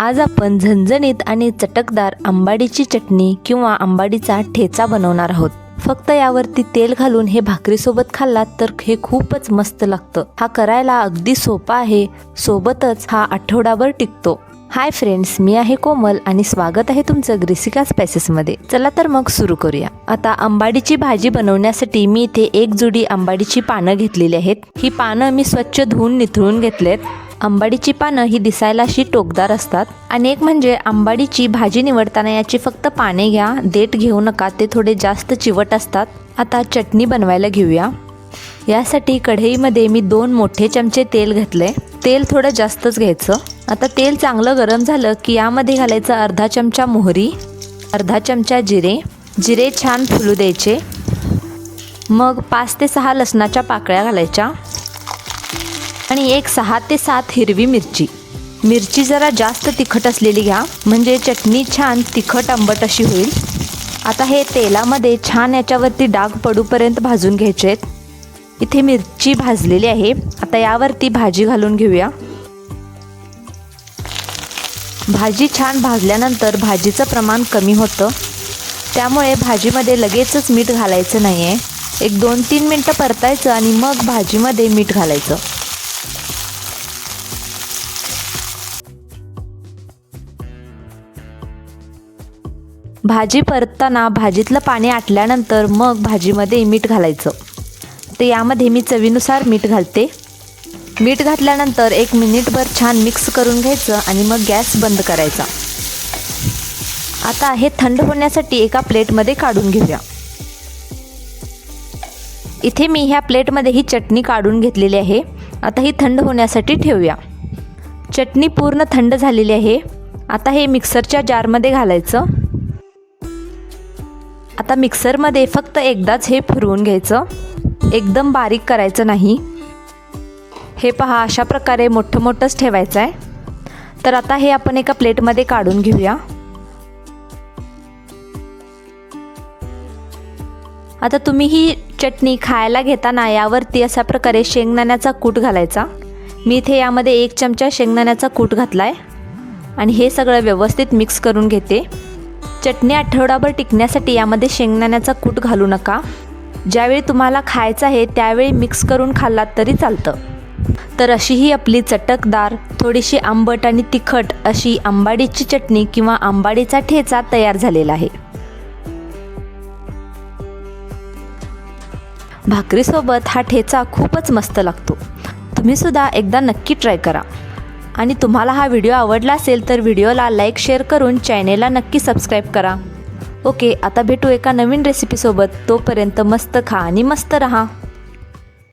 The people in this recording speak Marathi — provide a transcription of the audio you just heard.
आज आपण झणझणीत आणि चटकदार आंबाडीची चटणी किंवा आंबाडीचा ठेचा बनवणार आहोत. फक्त यावरती तेल घालून हे भाकरीसोबत खाल्लात तर हे खूपच मस्त लागतं. हा करायला अगदी सोपा आहे. सोबतच हा आठवडाभर टिकतो. हाय फ्रेंड्स मी आहे कोमल आणि स्वागत आहे तुमचं ग्रेसिका स्पायसेसमध्ये. चला तर मग सुरू करूया. आता आंबाडीची भाजी बनवण्यासाठी मी इथे एक जुडी आंबाडीची पानं घेतलेली आहेत. ही पानं मी स्वच्छ धुवून निथळून घेतलेत. आंबाडीची पानं ही दिसायला अशी टोकदार असतात. आणि एक म्हणजे आंबाडीची भाजी निवडताना याची फक्त पाने घ्या देठ घेऊ नका ते थोडे जास्त चिवट असतात. आता चटणी बनवायला घेऊया. यासाठी कढईमध्ये मी दोन मोठे चमचे तेल घेतले. तेल थोडं जास्तच घ्यायचं. आता तेल चांगलं गरम झालं की यामध्ये घालायचं अर्धा चमचा मोहरी अर्धा चमचा जिरे. जिरे छान फुलू द्यायचे. मग पाच ते सहा लसणाच्या पाकळ्या घालायच्या. आणि एक सहा ते सात हिरवी मिरची. मिरची जरा जास्त तिखट असलेली घ्या म्हणजे चटणी छान तिखट आंबट अशी होईल. आता हे तेलामध्ये छान याच्यावरती डाग पडूपर्यंत भाजून घ्यायचे आहेत. इथे मिरची भाजलेली आहे. आता यावरती भाजी घालून घेऊया. भाजी छान भाजल्यानंतर भाजीचं प्रमाण कमी होतं. त्यामुळे भाजीमध्ये लगेचच मीठ घालायचं नाही आहे एक दोन तीन मिनटं परतायचं आणि मग भाजीमध्ये मीठ घालायचं. भाजी परतताना भाजीतलं पाणी आटल्यानंतर मग भाजीमध्ये मीठ घालायचं. तर यामध्ये मी चवीनुसार मीठ घालते. मीठ घातल्यानंतर एक मिनिटभर छान मिक्स करून घ्यायचं आणि मग गॅस बंद करायचा. आता हे थंड होण्यासाठी एका प्लेटमध्ये काढून घेऊया. इथे मी ह्या प्लेटमध्ये ही चटणी काढून घेतलेली आहे. आता ही थंड होण्यासाठी ठेवूया. चटणी पूर्ण थंड झालेली आहे. आता हे मिक्सरच्या जारमध्ये घालायचं. आता मिक्सरमध्ये फक्त एकदाच हे फिरवून घ्यायचं. एकदम बारीक करायचं नाही. हे पहा अशा प्रकारे मोठं मोठंच ठेवायचं आहे. तर आता हे आपण एका प्लेटमध्ये काढून घेऊया. आता तुम्ही ही चटणी खायला घेताना यावरती अशा प्रकारे शेंगदाण्याचा कूट घालायचा. मी इथे यामध्ये एक चमचा शेंगदाण्याचा कूट घातला आहे आणि हे सगळं व्यवस्थित मिक्स करून घेते. चटणी आठवडाभर टिकण्यासाठी यामध्ये शेंगदाण्याचा कूट घालू नका. ज्यावेळी तुम्हाला खायचं आहे त्यावेळी मिक्स करून खाल्लात तरी चालतं. तर अशी ही आपली चटकदार थोडीशी आंबट आणि तिखट अशी आंबाडीची चटणी किंवा आंबाडीचा ठेचा तयार झालेला आहे. भाकरीसोबत हा ठेचा खूपच मस्त लागतो. तुम्ही सुद्धा एकदा नक्की ट्राय करा. आणि तुम्हाला हा व्हिडिओ आवडला असेल तर व्हिडिओला लाईक शेअर करून चॅनेलला नक्की सबस्क्राईब करा. ओके आता भेटू एका नवीन रेसिपीसोबत तोपर्यंत मस्त खा आणि मस्त रहा.